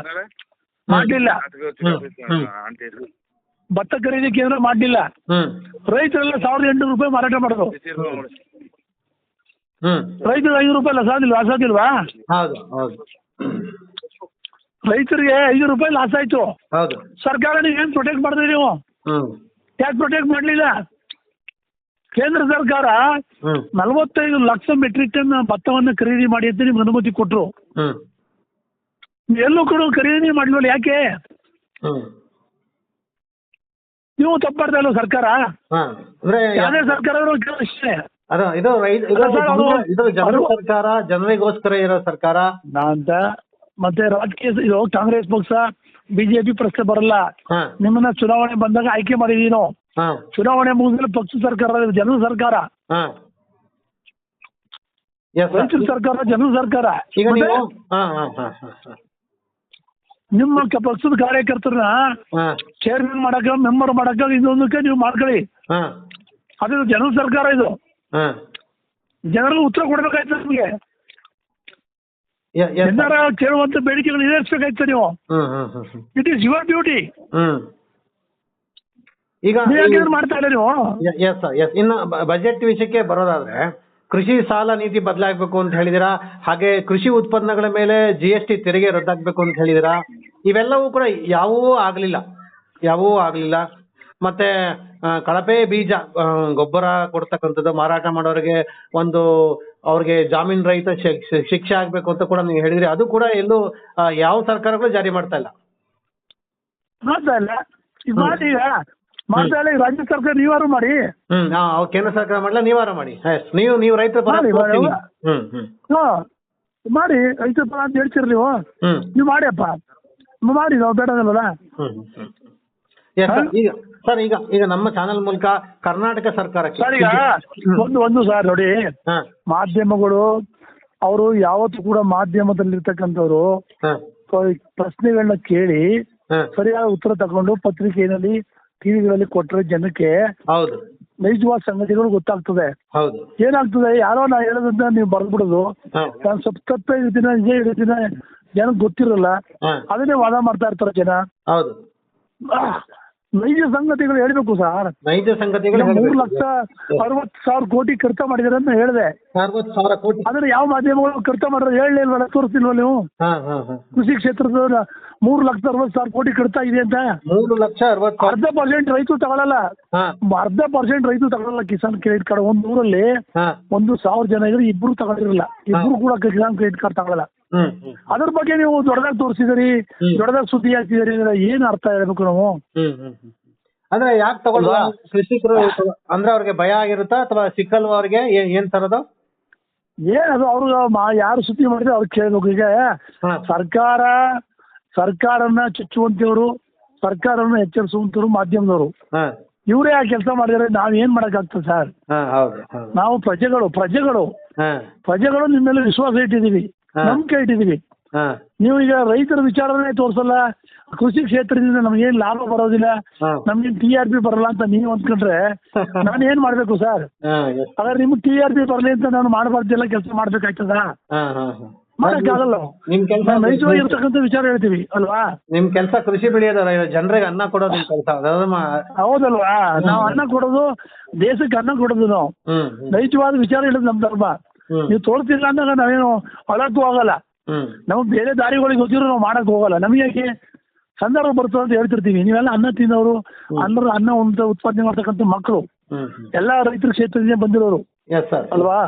ಮಾಡಲಿಲ್ಲ. ಭತ್ತ ಖರೀದಿ ಕೇಂದ್ರ ಮಾಡಲಿಲ್ಲ. ರೈತರೆಲ್ಲ ಸಾವಿರದ ಎಂಟುನೂರು ರೂಪಾಯಿ ಮಾರಾಟ ಮಾಡೋದು. ಹ್ಮ್. ರೈತರಿಗೆ ಐದು ರೂಪಾಯಿ ಲಾಸ್ ಆಗಿಲ್ವಾ ಲಾಸ್ ಆಗಿಲ್ವಾ ಹೌದು ಹೌದು. ರೈತರಿಗೆ ಐದು ರೂಪಾಯಿ ಲಾಸ್ ಆಯ್ತು. ಹೌದು. ಸರ್ಕಾರ ಏನ್ ಪ್ರೊಟೆಕ್ಟ್ ಮಾಡಿದ್ರಿ ನೀವು? ಹ್ಮ್. ಯಾಕೆ ಪ್ರೊಟೆಕ್ಟ್ ಮಾಡಲಿಲ್ಲ? ಕೇಂದ್ರ ಸರ್ಕಾರ ಹ್ಮ್. ನಲವತ್ತೈದು ಲಕ್ಷ ಮೆಟ್ರಿಕ್ ಟನ್ ಭತ್ತವನ್ನು ಖರೀದಿ ಮಾಡಿ ಅಂತ ನಿಮ್ಗೆ ಅನುಮತಿ ಕೊಟ್ಟರು ಹ್ಮ್. ಎಲ್ಲೂ ಕೂಡ ಖರೀದಿ ಮಾಡ್ಲಿಲ್ಲ ಯಾಕೆ? ಹ್ಮ್. ನೀವು ತಪ್ಪಾಡ್ತಾ ಇಲ್ಲ ಸರ್ಕಾರ? ಹಾ ಅಂದ್ರೆ ಯಾವುದೇ ಸರ್ಕಾರ ಇಷ್ಟೇ ಅದ ಇದು ರೈತ ಇದು ಜನರ- ಸರ್ಕಾರ ಜನರಿಗೋಸ್ಕರ ಇರೋ ಸರ್ಕಾರ. ಅಂತ ಮತ್ತೆ ರಾಜಕೀಯ ಇದು ಕಾಂಗ್ರೆಸ್ ಪಕ್ಷ ಬಿಜೆಪಿ ಪ್ರಶ್ನೆ ಬರಲ್ಲ. ನಿಮ್ಮನ್ನ ಚುನಾವಣೆ ಬಂದಾಗ ಆಯ್ಕೆ ಮಾಡಿದೀನೋ ನಾವು ಚುನಾವಣೆ ಮುಗಿದ್ಮೇಲೆ ಪಕ್ಷ ಸರ್ಕಾರ ಜನ ಜನರ ಸರ್ಕಾರ. ರೈತರ ಸರ್ಕಾರ ಜನ ಸರ್ಕಾರ. ನಿಮ್ಮ ಪಕ್ಷದ ಕಾರ್ಯಕರ್ತರನ್ನ ಹಾ. ಚೇರ್ಮನ್ ಮಾಡಕ ಮೆಂಬರ್ ಮಾಡಕ ಇದೊಂದಕ್ಕೆ ನೀವು ಮಾಡ್ಕೊಳ್ಳಿ. ಅದ್ರ ಅದು ಜನರ ಸರ್ಕಾರ ಇದು. ಹಾ. ಜನರು ಉತ್ತರ ಕೊಡ್ಬೇಕಾಯ್ತು ನಿಮ್ಗೆ. ಜನರ ಕೇಳುವಂತ ಬೇಡಿಕೆಗಳು ಈಡೇರಿಸಬೇಕಾಯ್ತು ನೀವು. ಇಟ್ ಈಸ್ ಯುವರ್ ಡ್ಯೂಟಿ ಈಗ ಮಾಡ್ತಾ ಇಲ್ಲ ನೀವು? ಎಸ್ ಎಸ್ ಇನ್ನು ಬಜೆಟ್ ವಿಷಯಕ್ಕೆ ಬರೋದಾದ್ರೆ ಕೃಷಿ ಸಾಲ ನೀತಿ ಬದಲಾಗಬೇಕು ಅಂತ ಹೇಳಿದಿರಾ? ಹಾಗೆ ಕೃಷಿ ಉತ್ಪನ್ನಗಳ ಮೇಲೆ ಜಿ ಎಸ್ ಟಿ ತೆರಿಗೆ ರದ್ದಾಗಬೇಕು ಅಂತ ಹೇಳಿದಿರಾ? ಇವೆಲ್ಲವೂ ಕೂಡ ಯಾವೂ ಆಗಲಿಲ್ಲ. ಯಾವೂ ಆಗಲಿಲ್ಲ. ಮತ್ತೆ ಕಳಪೆ ಬೀಜ ಗೊಬ್ಬರ ಕೊಡ್ತಕ್ಕಂಥದ್ದು ಮಾರಾಟ ಮಾಡೋರಿಗೆ ಒಂದು ಅವ್ರಿಗೆ ಜಾಮೀನ್ ರಹಿತ ಶಿಕ್- ಶಿಕ್- ಶಿಕ್ಷೆ ಆಗ್ಬೇಕು ಅಂತ ಕೂಡ ನೀವು ಹೇಳಿದ್ರಿ. ಅದು ಕೂಡ ಎಲ್ಲೂ ಯಾವ ಸರ್ಕಾರಗಳು ಜಾರಿ ಮಾಡ್ತಾ ಇಲ್ಲ. ಮಾಡ್ತಾ ಇಲ್ಲ. ಮಾಡಿ ಈಗ ಮಾಡ್ತಾ ಇಲ್ಲ. ರಾಜ್ಯ ಸರ್ಕಾರ ನೀವಾರು ಮಾಡಿ. ಹ್ಮ್. ಕೇಂದ್ರ ಸರ್ಕಾರ ಮಾಡಲ್ಲ ನೀವಾರ ಮಾಡಿ. ನೀವು ನೀವು ರೈತರ ಪರ ಮಾಡಿ, ರೈತರ ಪರ ಅಂತ ಹೇಳ್ತೀರಿ ನೀವು? ನೀವು ಮಾಡಿಯಪ್ಪ ಮಾಡಿ ನಾವು ಬೇಡದಲ್ವಲ್ಲ ಹ್ಮ್ ಹ್ಮ್. Yes, sir. ಈಗ ಸರ್ ಈಗ ಈಗ ನಮ್ಮ ಚಾನೆಲ್ ಮೂಲಕ ಕರ್ನಾಟಕ ಸರ್ಕಾರಕ್ಕೆ. ಸರ್ ಈಗ ಒಂದು ಒಂದು ಸರ್ ನೋಡಿ ಹಾ. ಮಾಧ್ಯಮಗಳು ಅವರು ಯಾವತ್ತು ಕೂಡ ಮಾಧ್ಯಮದಲ್ಲಿರ್ತಕ್ಕಂಥವ್ರು ಪ್ರಶ್ನೆಗಳನ್ನ ಕೇಳಿ ಹಾ. ಸರಿಯಾದ ಉತ್ತರ ತಗೊಂಡು ಪತ್ರಿಕೆಯಲ್ಲಿ ಟಿವಿಗಳಲ್ಲಿ ಕೊಟ್ಟರೆ ಜನಕ್ಕೆ ಹೌದು. ನೈಜವಾದ ಸಂಗತಿಗಳು ಗೊತ್ತಾಗ್ತದೆ. ಹೌದು. ಏನಾಗ್ತದೆ ಯಾರೋ ನಾ ಹೇಳೋದನ್ನ ನೀವು ಬರ್ದ್ಬಿಡೋದು ಹಾ. ನಾನು ಸ್ವಲ್ಪ ತಪ್ಪೇ ಇರ್ತೀನ ನಿಜ ಇರ್ತೀನ ಜನಕ್ಕೆ ಗೊತ್ತಿರಲ್ಲ. ಹಾ. ಅದನ್ನೇ ವಾದ ಮಾಡ್ತಾ ಇರ್ತಾರೆ ಜನ. ಹೌದು. ನೈಜ ಸಂಗತಿಗಳು ಹೇಳ್ಬೇಕು ಸರ್. ನೈಜ ಸಂಗತಿಗಳು ಮೂರು ಲಕ್ಷ ಅರವತ್ತು ಸಾವಿರ ಕೋಟಿ ಖರ್ಚು ಮಾಡಿದಾರೆ ಅಂತ ಹೇಳಿದೆ. ಅರವತ್ತು ಸಾವಿರ ಕೋಟಿ. ಆದ್ರೆ ಯಾವ ಮಾಧ್ಯಮಗಳು ಖರ್ಚು ಮಾಡಿದ್ರೆ ಹೇಳಲಿಲ್ವಲ್ಲ ತೋರಿಸಿಲ್ವ ನೀವು? ಕೃಷಿ ಕ್ಷೇತ್ರದ ಮೂರು ಲಕ್ಷ ಅರವತ್ತು ಸಾವಿರ ಕೋಟಿ ಖರ್ಚಾ ಇದೆ ಅಂತ. ಮೂರು ಲಕ್ಷ ಅರವತ್ತು ಅರ್ಧ ಪರ್ಸೆಂಟ್ ರೈತರು ತಗೊಳಲ್ಲ. ಅರ್ಧ ಪರ್ಸೆಂಟ್ ರೈತರು ತಗೊಳಲ್ಲ ಕಿಸಾನ್ ಕ್ರೆಡಿಟ್ ಕಾರ್ಡ್ ಒಂದ್ ಊರಲ್ಲಿ ಒಂದು ಸಾವಿರ ಜನ ಇದ್ರೆ ಇಬ್ರು ತಗೊಂಡಿರಲ್ಲ ಇಬ್ರು ಕೂಡ ಕಿಸಾನ್ ಕ್ರೆಡಿಟ್ ಕಾರ್ಡ್ ತಗೊಳಲ್ಲ. ಅದ್ರ ಬಗ್ಗೆ ನೀವು ದೊಡ್ಡದಾಗಿ ತೋರಿಸಿದಿರಿ. ದೊಡ್ಡದಾಗಿ ಸುದ್ದಿ ಹಾಕ್ತಿದಿರಿ ಅಂದ್ರೆ ಏನ್ ಅರ್ಥ ಹೇಳ್ಬೇಕು ನಾವು. ಅಂದ್ರೆ ಯಾಕೆ ತಗೊಳ್ವಾ ಕೃಷಿಕರು ಅಂದ್ರೆ ಅವ್ರಿಗೆ ಭಯ ಆಗಿರುತ್ತಾ ಅಥವಾ ಸಿಕ್ಕಲ್ವ ಅವ್ರಿಗೆ? ಏನ್ ಏನ್ ತರದು? ಏನ್ ಅದು ಅವ್ರು ಮಾ ಯಾರು ಸುದ್ದಿ ಮಾಡಿದ್ರೆ ಅವ್ರು ಕೇಳ್ಬೇಕು. ಈಗ ಸರ್ಕಾರ ಸರ್ಕಾರನ ಚುಚ್ಚುವಂತವ್ರು ಸರ್ಕಾರನ ಎಚ್ಚರಿಸುವಂತವ್ರು ಮಾಧ್ಯಮದವರು. ಇವರೇ ಆ ಕೆಲಸ ಮಾಡಿದ್ರೆ ನಾವ್ ಏನ್ ಮಾಡಕ್ಕಾಗ್ತದೆ ಸರ್? ಹೌದು ಹೌದು. ನಾವು ಪ್ರಜೆಗಳು ಪ್ರಜೆಗಳು. ಪ್ರಜೆಗಳು ನಿಮ್ಮ ಮೇಲೆ ವಿಶ್ವಾಸ ಇಟ್ಟಿದೀವಿ. ನಂಬಿಕೆ ಇಟ್ಟಿದೀವಿ ಹಾ. ನೀವು ಈಗ ರೈತರ ವಿಚಾರನೇ ತೋರಿಸಲ್ಲ ಕೃಷಿ ಕ್ಷೇತ್ರದಿಂದ ನಮ್ಗೇನ್ ಲಾಭ ಬರೋದಿಲ್ಲ ನಮ್ಗೆ ನಮ್ಗೇನ್ ಟಿ ಆರ್ ಪಿ ಬರಲ್ಲ ಅಂತ ನೀವು ಅನ್ಕೊಂಡ್ರೆ ನಾನು ಏನ್ ಮಾಡ್ಬೇಕು ಸರ್. ಹಾಗಾದ್ರೆ ನಿಮ್ಗೆ ಟಿ ಆರ್ ಪಿ ಬರಲಿ ಅಂತ ನಾನು ಮಾಡಬಾರ್ದೆಲ್ಲ ಕೆಲಸ ಮಾಡ್ಬೇಕಾಗ್ತದ ಮಾಡಕ್ಕಾಗಲ್ಲ ನಿಮ್ ಕೆಲಸ ನಾವು ಇರತಕ್ಕಂತ ವಿಚಾರ ಹೇಳ್ತೀವಿ ಅಲ್ವಾ? ನಿಮ್ ಕೆಲಸ ಕೃಷಿ ಬೆಳೆಯೋದ ಜನರಿಗೆ ಅನ್ನ ಕೊಡೋದು ಕೆಲಸ ಹೌದಲ್ವಾ? ನಾವು ಅನ್ನ ಕೊಡೋದು ದೇಶಕ್ಕೆ ಅನ್ನ ಕೊಡೋದು ನಾವು. ನೈಜವಾದ ವಿಚಾರ ಹೇಳೋದು ನಮ್ ಧರ್ಮ. ನೀವು ತೋರಿಸಿಲ್ಲ ಅಂದಾಗ ನಾವೇನು ಹೊಲಕ್ಕೂ ಹೋಗಲ್ಲ. ಹ್ಮ್. ನಮ್ಗೆ ಬೇರೆ ದಾರಿಗಳಿಗೆ ಗೊತ್ತಿರೋ ನಾವು ಮಾಡಕ್ ಹೋಗಲ್ಲ. ನಮಗೆ ಯಾಕೆ? ಸಂದರ್ಭ ಬರ್ತದೆ ಅಂತ ಹೇಳ್ತಿರ್ತೀವಿ. ನೀವೆಲ್ಲ ಅನ್ನ ತಿನ್ನೋರು ಅನ್ನ ಅನ್ನ ಉಂಟ ಉತ್ಪಾದನೆ ಮಾಡ್ತಕ್ಕಂಥ ಮಕ್ಕಳು. ಹ್ಮ್ ರೈತರ ಕ್ಷೇತ್ರದಿಂದ ಬಂದಿರೋರು. ಅಲ್ವಾ?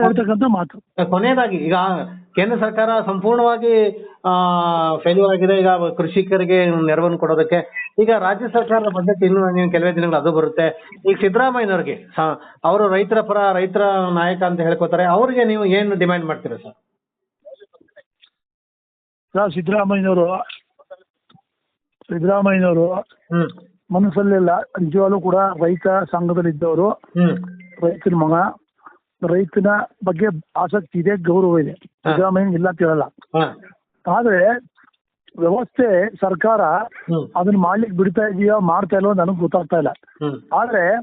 ಹೇಳ್ತಕ್ಕಂಥ ಮಾತು. ಕೊನೆಯದಾಗಿ ಈಗ ಕೇಂದ್ರ ಸರ್ಕಾರ ಸಂಪೂರ್ಣವಾಗಿ ಫೇಲ್ಯೂರ್ ಆಗಿದೆ. ಈಗ ಕೃಷಿಕರಿಗೆ ನೆರವನ್ನು ಕೊಡೋದಕ್ಕೆ ಈಗ ರಾಜ್ಯ ಸರ್ಕಾರದ ಬಜೆಟ್ ಇನ್ನು ನೀವು ಕೆಲವೇ ದಿನಗಳು ಅದು ಬರುತ್ತೆ. ಈಗ ಸಿದ್ದರಾಮಯ್ಯನವ್ರಿಗೆ ಅವರು ರೈತರ ಪರ ರೈತರ ನಾಯಕ ಅಂತ ಹೇಳ್ಕೊತಾರೆ. ಅವ್ರಿಗೆ ನೀವು ಏನು ಡಿಮ್ಯಾಂಡ್ ಮಾಡ್ತೀರಾ ಸರ್? ಸರ್ ಸಿದ್ದರಾಮಯ್ಯನವರು ಸಿದ್ದರಾಮಯ್ಯನವರು ಮನಸ್ಸಲ್ಲೆಲ್ಲ ನಿಜವಾಗ್ಲೂ ಕೂಡ ರೈತ ಸಂಘದಲ್ಲಿದ್ದವರು ಇದ್ದವರು ರೈತನ ಮಗ ರೈತನ ಬಗ್ಗೆ ಆಸಕ್ತಿ ಇದೆ ಗೌರವ ಇದೆ. ಸಿದ್ದರಾಮಯ್ಯ ಇಲ್ಲ ಅಂತ ಹೇಳಲ್ಲ. ಆದ್ರೆ ವ್ಯವಸ್ಥೆ ಸರ್ಕಾರ ಅದನ್ನ ಮಾಡ್ಲಿಕ್ಕೆ ಬಿಡ್ತಾ ಇದೆಯೋ ಮಾಡ್ತಾ ಇಲ್ಲೋ ನನಗೆ ಗೊತ್ತಾಗ್ತಾ ಇಲ್ಲ. ಆದ್ರೆ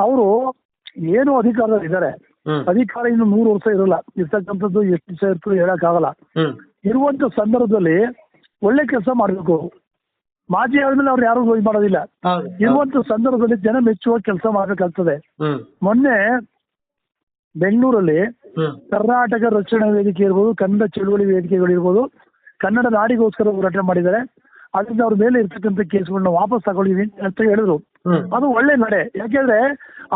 ಅವರು ಏನು ಅಧಿಕಾರದಲ್ಲಿ ಇದ್ದಾರೆ ಅಧಿಕಾರ ಇನ್ನು ನೂರು ವರ್ಷ ಇರಲ್ಲ. ಇರ್ತಕ್ಕಂಥದ್ದು ಎಷ್ಟು ದಿವಸ ಇರ್ತದೆ ಹೇಳಕ್ಕಾಗಲ್ಲ. ಹ್ಮ್. ಇರುವಂತ ಸಂದರ್ಭದಲ್ಲಿ ಒಳ್ಳೆ ಕೆಲಸ ಮಾಡಬೇಕು. ಮಾಜಿ ಆದ್ಮೇಲೆ ಅವ್ರು ಯಾರು ಮಾಡೋದಿಲ್ಲ. ಇರುವಂತ ಸಂದರ್ಭದಲ್ಲಿ ಜನ ಮೆಚ್ಚುವ ಕೆಲಸ ಮಾಡಬೇಕಾಗ್ತದೆ. ಮೊನ್ನೆ ಬೆಂಗಳೂರಲ್ಲಿ ಕರ್ನಾಟಕ ರಕ್ಷಣಾ ವೇದಿಕೆ ಇರ್ಬೋದು ಕನ್ನಡ ಚಳುವಳಿ ವೇದಿಕೆಗಳಿರ್ಬೋದು ಕನ್ನಡ ನಾಡಿಗೋಸ್ಕರ ಹೋರಾಟ ಮಾಡಿದ್ದಾರೆ. ಅದರಿಂದ ಅವ್ರ ಮೇಲೆ ಇರ್ತಕ್ಕಂಥ ಕೇಸ್ಗಳನ್ನ ವಾಪಸ್ ತಗೊಳ್ಳಿ ಅಂತ ಹೇಳಿದ್ರು. ಅದು ಒಳ್ಳೆ ನಡೆ. ಯಾಕೆಂದ್ರೆ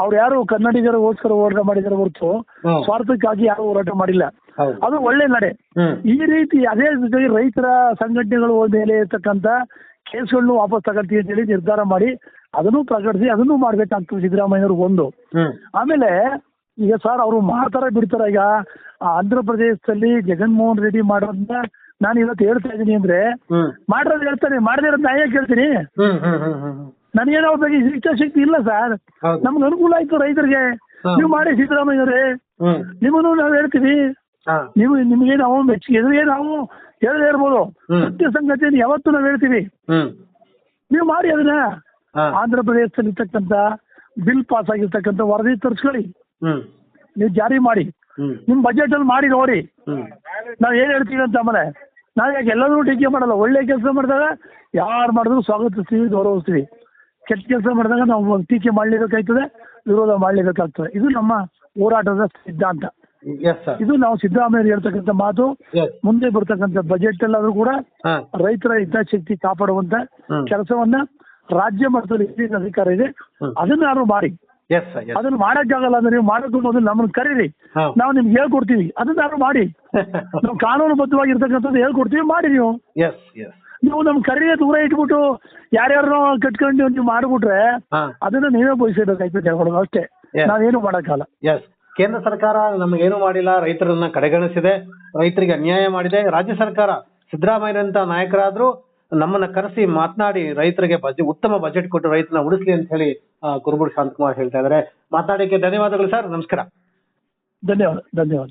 ಅವ್ರು ಯಾರು ಕನ್ನಡಿಗರಿಗೋಸ್ಕರ ಹೋರಾಟ ಮಾಡಿದಾರೆ ಹೊರತು ಸ್ವಾರ್ಥಕ್ಕಾಗಿ ಯಾರು ಹೋರಾಟ ಮಾಡಿಲ್ಲ. ಅದು ಒಳ್ಳೆ ನಡೆ. ಈ ರೀತಿ ಅದೇ ಜೊತೆಗೆ ರೈತರ ಸಂಘಟನೆಗಳು ಮೇಲೆ ಇರ್ತಕ್ಕಂಥ ಕೇಸ್ಗಳನ್ನು ವಾಪಸ್ ತಗೊಳ್ತೀವಿ ಅಂತ ಹೇಳಿ ನಿರ್ಧಾರ ಮಾಡಿ ಅದನ್ನು ಪ್ರಕಟಿಸಿ ಅದನ್ನು ಮಾಡ್ಬೇಕಾಗ್ತದೆ ಸಿದ್ದರಾಮಯ್ಯವ್ರಿಗೆ ಒಂದು ಆಮೇಲೆ ಈಗ ಸರ್ ಅವರು ಮಾಡ್ತಾರ ಬಿಡ್ತಾರ. ಈಗ ಆಂಧ್ರ ಪ್ರದೇಶದಲ್ಲಿ ಜಗನ್ಮೋಹನ್ ರೆಡ್ಡಿ ಮಾಡೋದನ್ನ ನಾನು ಇವತ್ತು ಹೇಳ್ತಾ ಇದ್ದೀನಿ ಅಂದ್ರೆ ಹ್ಮ್. ಮಾಡಿರೋದು ಹೇಳ್ತಾನೆ. ಮಾಡದೇ ಇರೋದು ನಾ ಯಾಕೆ ಹೇಳ್ತೀನಿ? ನನಗೇನೋ ಅವ್ರ ಬಗ್ಗೆ ಇಚ್ಛಾಶಕ್ತಿ ಇಲ್ಲ ಸರ್. ನಮ್ಗೆ ಅನುಕೂಲ ಆಯ್ತು ರೈತರಿಗೆ. ನೀವು ಮಾಡಿ ಸಿದ್ದರಾಮಯ್ಯವರೇ ನಿಮ್ಮನ್ನು ನಾವು ಹೇಳ್ತೀವಿ. ನೀವು ನಿಮ್ಗೆ ನಾವು ಮೆಚ್ಚುಗೆ ಎದುರಿಗೆ ನಾವು ಹೇಳದೇ ಇರ್ಬೋದು. ಸತ್ಯ ಸಂಗತಿಯನ್ನು ಯಾವತ್ತು ನಾವು ಹೇಳ್ತೀವಿ. ನೀವು ಮಾಡಿ ಅದನ್ನ. ಆಂಧ್ರ ಪ್ರದೇಶದಲ್ಲಿ ಇರ್ತಕ್ಕಂಥ ಬಿಲ್ ಪಾಸ್ ಆಗಿರ್ತಕ್ಕಂಥ ವರದಿ ತರಿಸ್ಕೊಳ್ಳಿ. ನೀವು ಜಾರಿ ಮಾಡಿ. ನಿಮ್ಮ ಬಜೆಟ್ ಅಲ್ಲಿ ಮಾಡಿ ನೋಡಿ. ನಾವ್ ಏನು ಹೇಳ್ತೀವಿ ಅಂತ ಆಮೇಲೆ ನಾವು ಯಾಕೆ ಎಲ್ಲರೂ ಟೀಕೆ ಮಾಡಲ್ಲ ಒಳ್ಳೆ ಕೆಲಸ ಮಾಡಿದಾಗ ಯಾರು ಮಾಡಿದ್ರು ಸ್ವಾಗತಿಸ್ತೀವಿ ಗೌರವಿಸ್ತೀವಿ ಕೆಟ್ಟ ಕೆಲಸ ಮಾಡಿದಾಗ ನಾವು ಟೀಕೆ ಮಾಡಲೇಬೇಕಾಗ್ತದೆ ವಿರೋಧ ಮಾಡಲೇಬೇಕಾಗ್ತದೆ ಇದು ನಮ್ಮ ಹೋರಾಟದ ಸಿದ್ಧಾಂತ. ಇದು ನಾವು ಸಿದ್ದರಾಮಯ್ಯ ಹೇಳ್ತಕ್ಕಂಥ ಮಾತು. ಮುಂದೆ ಬರ್ತಕ್ಕಂಥ ಬಜೆಟ್ ಅಲ್ಲಾದ್ರೂ ಕೂಡ ರೈತರ ಹಿತಾಸಕ್ತಿ ಕಾಪಾಡುವಂತ. ಕೆಲಸವನ್ನ ರಾಜ್ಯ ಮಟ್ಟದಲ್ಲಿ ಏನೇನು ಅಧಿಕಾರ ಇದೆ. ಅದನ್ನ ಯಾರು ಮಾಡಿ. ಎಸ್ ಅದನ್ನ ಮಾಡಕ್ಕಾಗಲ್ಲ ಅಂದ್ರೆ ನೀವು ಮಾಡೋದು ಮೊದಲು ನಮ್ಮನ್ನ ಕರೀರಿ. ನಾವು ನಿಮ್ಗೆ ಹೇಳ್ಕೊಡ್ತೀವಿ. ಅದನ್ನ ಯಾರು ಮಾಡಿ? ನಾವು ಕಾನೂನುಬದ್ಧವಾಗಿರ್ತಕ್ಕಂಥದ್ದು ಹೇಳ್ಕೊಡ್ತೀವಿ ಮಾಡಿ ನೀವು. ನೀವು ನಮ್ ಕರಿಯ ದೂರ ಇಟ್ಬಿಟ್ಟು ಯಾರ್ಯಾರನ್ನೋ ಕಟ್ಕೊಂಡು ನೀವು ಮಾಡ್ಬಿಟ್ರೆ ಅದನ್ನ ನೀವೇ ಬಯಸಬೇಕಾಯ್ತು ಹೇಳ್ಕೊಡೋದು ಅಷ್ಟೇ. ನಾವೇನು ಮಾಡೋಕ್ಕಲ್ಲ ಎಸ್ ಕೇಂದ್ರ ಸರ್ಕಾರ ನಮಗೇನು ಮಾಡಿಲ್ಲ ರೈತರನ್ನ ಕಡೆಗಣಿಸಿದೆ. ರೈತರಿಗೆ ಅನ್ಯಾಯ ಮಾಡಿದೆ. ರಾಜ್ಯ ಸರ್ಕಾರ ಸಿದ್ದರಾಮಯ್ಯನಂತ ನಾಯಕರಾದ್ರೂ ನಮ್ಮನ್ನ ಕರೆಸಿ ಮಾತನಾಡಿ ರೈತರಿಗೆ ಬಜೆಟ್ ಉತ್ತಮ ಬಜೆಟ್ ಕೊಟ್ಟು ರೈತನ ಉಳಿಸ್ಲಿ ಅಂತ ಹೇಳಿ ಕುರುಬೂರು ಶಾಂತಕುಮಾರ್ ಹೇಳ್ತಾ ಇದ್ದಾರೆ ಮಾತನಾಡಿಕ್ಕೆ ಧನ್ಯವಾದಗಳು ಸರ್. ನಮಸ್ಕಾರ. ಧನ್ಯವಾದ ಧನ್ಯವಾದ.